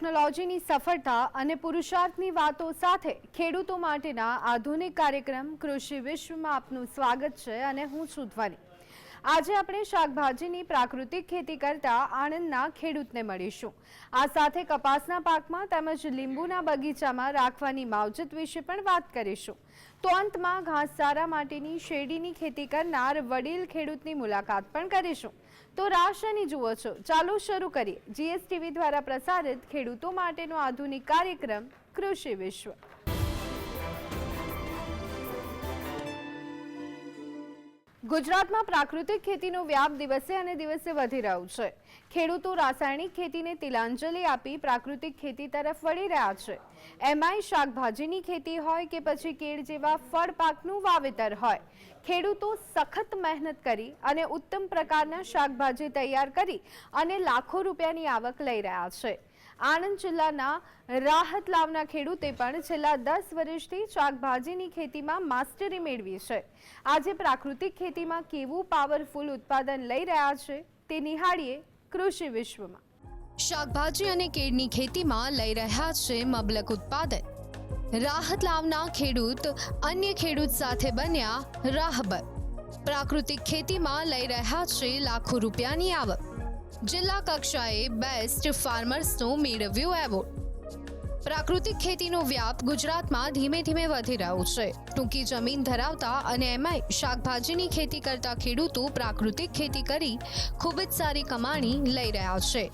ટેકનોલોજીની સફળતા અને પુરુષાર્થની વાતો સાથે ખેડૂતો માટેના આધુનિક કાર્યક્રમ કૃષિ વિશ્વમાં આપનું સ્વાગત છે અને હું છું આજે આપણે શાકભાજીની પ્રાકૃતિક ખેતી કરતા આણંદના ખેડૂતને મળીશું. આ સાથે કપાસના પાકમાં તેમજ લીંબુના બગીચામાં રાખવાની માવજત વિશે પણ વાત કરીશું. તો અંતમાં ઘાસચારા માટેની શેરડીની ખેતી કરનાર વડીલ ખેડૂતની મુલાકાત પણ કરીશું. તો રાશની જુઓ છો? ચાલો શરૂ કરીએ. જીએસટીવી દ્વારા પ્રસારિત ખેડૂતો માટેનો આધુનિક કાર્યક્રમ કૃષિ વિશ્વ. ગુજરાતમાં પ્રાકૃતિક ખેતીનો વ્યાપ દિવસે અને દિવસે વધી રહ્યો છે. ખેડૂતો રાસાયણિક ખેતીને તિલાંજલિ આપી પ્રાકૃતિક ખેતી તરફ વળી રહ્યા છે. એમાંય શાકભાજીની ખેતી હોય કે પછી કેળ જેવા ફળ પાકનું વાવેતર હોય. ખેડૂતો સખત મહેનત કરી અને ઉત્તમ પ્રકારના શાકભાજી તૈયાર કરી અને લાખો રૂપિયાની આવક લઈ રહ્યા છે. આણંદ જિલ્લાના રાહત લાવના ખેડૂતે પણ છેલ્લા દસ વર્ષથી શાકભાજીની ખેતીમાં માસ્ટરી મેળવી છે. આજે પ્રાકૃતિક ખેતીમાં કેવું પાવરફુલ ઉત્પાદન લઈ રહ્યા છે તે નિહાળીએ કૃષિ વિશ્વમાં. શાકભાજી અને કેળની ખેતીમાં લઈ રહ્યા છે મબલક ઉત્પાદન. રાહત લાવના ખેડૂત અન્ય ખેડૂત સાથે બન્યા રાહબર. પ્રાકૃતિક ખેતીમાં લઈ રહ્યા છે લાખો રૂપિયાની આવક. જિલ્લા કક્ષાએ બેસ્ટ ફાર્મર્સનો મેળવ્યો એવોર્ડ. પ્રાકૃતિક ખેતીનો વ્યાપ ગુજરાતમાં ધીમે ધીમે વધી રહ્યો છે. ટૂંકી જમીન ધરાવતા અને એમાંય શાકભાજીની ખેતી કરતા ખેડૂતો પ્રાકૃતિક ખેતી કરી ખૂબ જ સારી કમાણી લઈ રહ્યા છે.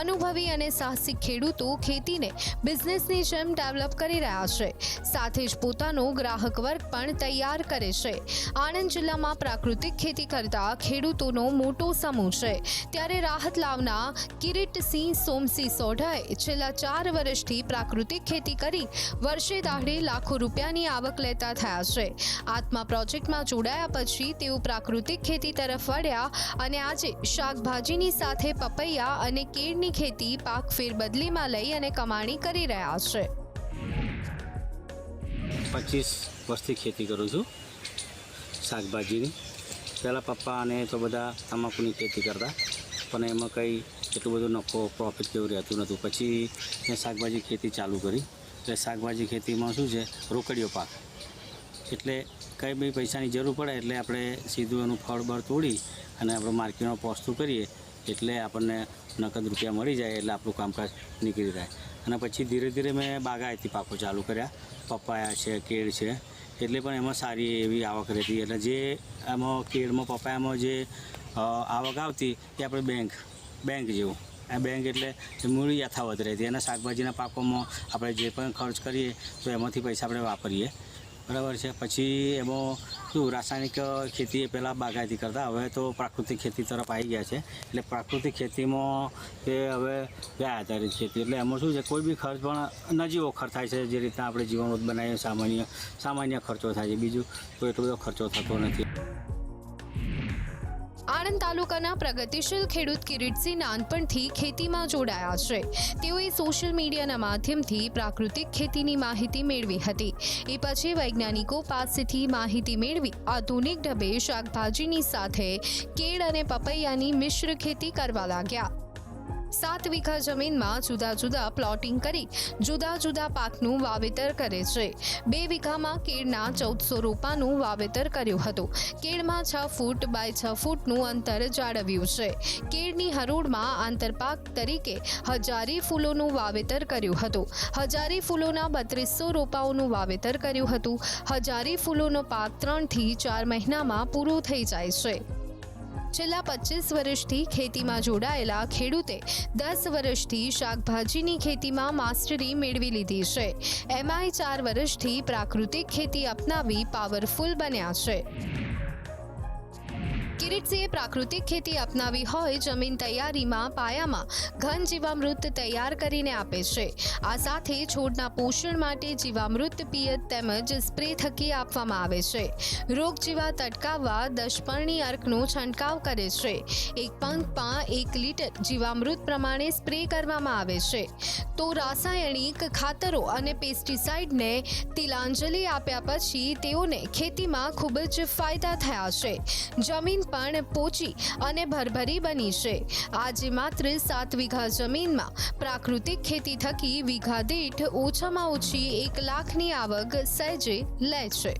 અનુભવી અને સાહસિક ખેડૂતો ખેતીને બિઝનેસની જેમ ડેવલપ કરી રહ્યા છે. સાથે જ પોતાનો ગ્રાહક વર્ગ પણ તૈયાર કરે છે. આણંદ જિલ્લામાં પ્રાકૃતિક ખેતી કરતા ખેડૂતોનો મોટો સમૂહ છે. ત્યારે રાહત લાવના કિરીટસિંહ સોમસિંહ સોઢાએ છેલ્લા ચાર વર્ષથી પ્રાકૃતિક ખેતી કરી વર્ષે દાઢે લાખો રૂપિયાની આવક લેતા થયા છે. આત્મા પ્રોજેક્ટમાં જોડાયા પછી તેઓ પ્રાકૃતિક ખેતી તરફ વળ્યા અને આજે શાકભાજીની સાથે પપૈયા અને કેળની ખેતી પાક ફેરબદલીમાં લઈ અને કમાણી કરી રહ્યા છે. પચીસ વર્ષથી ખેતી કરું છું શાકભાજીની. પહેલાં પપ્પા અને તો બધા તમાકુની ખેતી કરતા, પણ એમાં કંઈ એટલું બધું નફો પ્રોફિટ કેવું રહેતું નહોતું પછી મેં શાકભાજી ખેતી ચાલુ કરી. એટલે શાકભાજી ખેતીમાં શું છે? રોકડીઓ પાક. એટલે કંઈ બી પૈસાની જરૂર પડે એટલે આપણે સીધું એનું ફળ બળ તોડી અને આપણે માર્કેટમાં પહોંચતું કરીએ એટલે આપણને નકદ રૂપિયા મળી જાય એટલે આપણું કામકાજ નીકળી જાય અને પછી ધીરે ધીરે મેં બાગાયતી પાકો ચાલુ કર્યા. પપાયા છે, કેળ છે. એટલે પણ એમાં સારી એવી આવક રહેતી. એટલે જે એમાં કેળમાં, પપાયામાં જે આવક આવતી એ આપણે બેંક બેંક જેવું. આ બેંક એટલે મૂડી યથાવત રહેતી એના શાકભાજીના પાકોમાં આપણે જે પણ ખર્ચ કરીએ, તો એમાંથી પૈસા આપણે વાપરીએ. બરાબર છે? પછી એમાં શું રાસાયણિક ખેતી એ પહેલાં બાગાયતી કરતા. હવે તો પ્રાકૃતિક ખેતી તરફ આવી ગયા છે. એટલે પ્રાકૃતિક ખેતીમાં એ હવે ગયા આધારિત ખેતી. એટલે એમાં શું છે? કોઈ બી ખર્ચ પણ નજીવો ખર્ચ થાય છે. જે રીતના આપણે જીવન બનાવીએ, સામાન્ય સામાન્ય ખર્ચો થાય છે. બીજું તો એટલો બધો ખર્ચો થતો નથી. તાલુકાના પ્રગતિશીલ ખેડૂત કિરીટસિંહ નાનપણથી ખેતીમાં જોડાયા છે. તેઓએ સોશિયલ મીડિયાના માધ્યમથી પ્રાકૃતિક ખેતીની માહિતી મેળવી હતી. એ પછી વૈજ્ઞાનિકો પાસેથી માહિતી મેળવી આધુનિક ઢબે શાકભાજીની સાથે કેળ અને પપૈયાની મિશ્ર ખેતી કરવા લાગ્યા. સાત વીઘા જમીનમાં જુદા જુદા પ્લોટિંગ કરી જુદા જુદા પાકનું વાવેતર કરે છે. બે વીઘામાં કેળના ચૌદસો રોપાનું વાવેતર કર્યું હતું. કેળમાં છ ફૂટ બાય છ ફૂટનું અંતર જાળવ્યું છે. કેળની હરોળમાં આંતરપાક તરીકે હજારી ફૂલોનું વાવેતર કર્યું હતું. હજારી ફૂલોના બત્રીસો રોપાઓનું વાવેતર કર્યું હતું. હજારી ફૂલોનો પાક ત્રણથી ચાર મહિનામાં પૂરો થઈ જાય છે. છેલ્લા પચીસ વર્ષથી ખેતીમાં જોડાયેલા ખેડૂતે દસ વર્ષથી શાકભાજીની ખેતીમાં માસ્ટરી મેળવી લીધી છે. એમાંય ચાર વર્ષથી પ્રાકૃતિક ખેતી અપનાવી પાવરફુલ બન્યા છે. કિરીટસિંહે પ્રાકૃતિક ખેતી અપનાવી હોય જમીન તૈયારીમાં પાયામાં ઘન જીવામૃત તૈયાર કરીને આપે છે. આ સાથે છોડના પોષણ માટે જીવામૃત પિયત તેમજ સ્પ્રે થકી આપવામાં આવે છે. રોગ જેવા તટકાવવા દશપર્ણી અર્કનો છંટકાવ કરે છે. એક પંખમાં એક લીટર જીવામૃત પ્રમાણે સ્પ્રે કરવામાં આવે છે. તો રાસાયણિક ખાતરો અને પેસ્ટિસાઇડને તિલાંજલિ આપ્યા પછી તેઓને ખેતીમાં ખૂબ જ ફાયદા થયા છે. જમીન પણ પોચી અને ભરભરી બની છે. આજે માત્ર સાત વીઘા જમીનમાં પ્રાકૃતિક ખેતી થકી વીઘા દીઠ ઓછામાં ઓછી એક લાખની આવક સહેજે લે છે.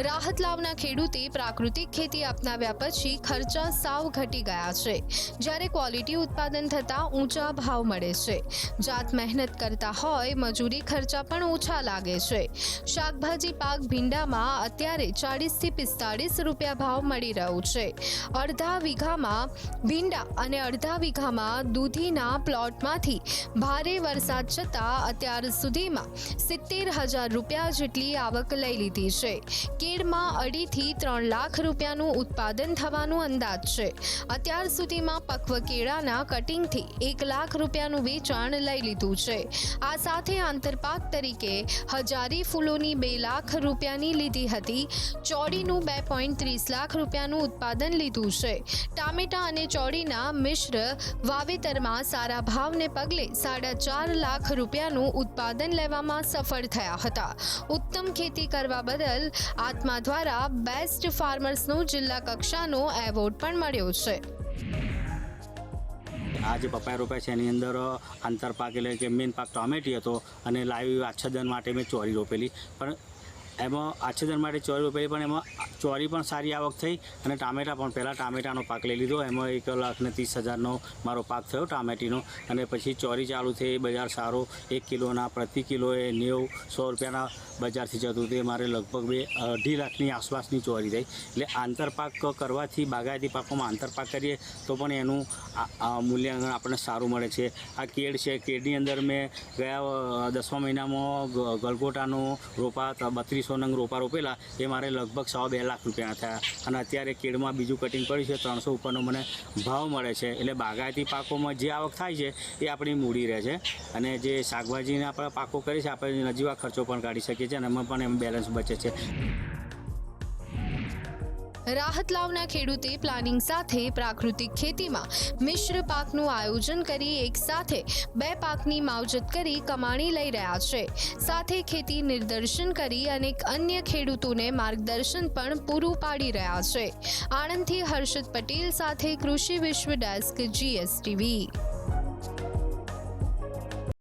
રાહત લાવના ખેડૂતે પ્રાકૃતિક ખેતી અપનાવ્યા પછી ખર્ચા સાવ ઘટી ગયા છે. જ્યારે ક્વોલિટી ઉત્પાદન થતાં ઊંચા ભાવ મળે છે. જાત મહેનત કરતા હોય મજૂરી ખર્ચા પણ ઓછા લાગે છે. શાકભાજી પાક ભીંડામાં અત્યારે ચાળીસથી પિસ્તાળીસ રૂપિયા ભાવ મળી રહ્યો છે. અડધા વીઘામાં ભીંડા અને અડધા વીઘામાં દૂધીના પ્લોટમાંથી ભારે વરસાદ છતાં અત્યાર સુધીમાં સિત્તેર હજાર રૂપિયા જેટલી આવક લઈ લીધી છે. કેળમાં અઢીથી ત્રણ લાખ રૂપિયાનું ઉત્પાદન થવાનું અંદાજ છે. અત્યાર સુધીમાં પક્વ કેળાના કટિંગથી એક લાખ રૂપિયાનું વેચાણ લઈ લીધું છે. આ સાથે આંતરપાક તરીકે હજારી ફૂલોની બે લાખ રૂપિયાની લીધી હતી. ચોડીનું બે પોઈન્ટ ત્રીસ લાખ રૂપિયાનું ઉત્પાદન લીધું છે. ટામેટા અને ચોડીના મિશ્ર વાવેતરમાં સારા ભાવને પગલે સાડા ચાર લાખ રૂપિયાનું ઉત્પાદન લેવામાં સફળ થયા હતા. ઉત્તમ ખેતી કરવા બદલ આત્મા દ્વારા બેસ્ટ ફાર્મર્સનો જિલ્લા કક્ષાનો એવોર્ડ પણ મળ્યો છે. આ જે પપાયા રોપ્યા છે એની અંદર આંતરપાક એટલે કે મેન પાક ટોમેટી હતો અને લાઈવ આચ્છાદન માટે મેં ચોરી રોપેલી. પણ એમાં આચ્છેદન માટે ચોરી રોપેલી પણ એમાં ચોરી પણ સારી આવક થઈ અને ટામેટા પણ, પહેલાં ટામેટાનો પાક લઈ લીધો. એમાં એક લાખ ને ત્રીસ હજારનો મારો પાક થયો ટામેટીનો. અને પછી ચોરી ચાલુ થઈ, બજાર સારો. એક કિલોના પ્રતિ કિલોએ નેવું સો રૂપિયાના બજારથી જતું તે મારે લગભગ બે, અઢી લાખની આસપાસની ચોરી થઈ. એટલે આંતરપાક કરવાથી બાગાયતી પાકોમાં આંતરપાક કરીએ તો પણ એનું મૂલ્યાંકન આપણને સારું મળે છે. આ કેળ છે. કેળની અંદર મેં ગયા દસમા મહિનામાં ગલગોટાનો રોપા ત- બત્રીસો નંગ રોપા રોપેલા, એ મારે લગભગ સવા બે લાખ રૂપિયાના થયા. અને અત્યારે કેળમાં બીજું કટિંગ પડ્યું છે, ત્રણસો ઉપરનો મને ભાવ મળે છે. એટલે બાગાયતી પાકોમાં જે આવક થાય છે, એ આપણી મૂડી રહે છે. અને જે શાકભાજીના આપણે પાકો કરીએ છીએ આપણે નજીવા ખર્ચો પણ કાઢી શકીએ છીએ અને એમાં પણ એમ બેલેન્સ બચે છે. રાહત લાવના ખેડૂતે પ્લાનિંગ સાથે પ્રાકૃતિક ખેતીમાં મિશ્ર પાકનું આયોજન કરી એક સાથે બે પાકની માવજત કરી કમાણી લઈ રહ્યા છે. સાથે ખેતી નિદર્શન કરી અનેક અન્ય ખેડૂતોને માર્ગદર્શન પણ પૂરું પાડી રહ્યા છે. આણંદથી હર્ષદ પટેલ સાથે કૃષિ વિશ્વ ડેસ્ક જીએસટીવી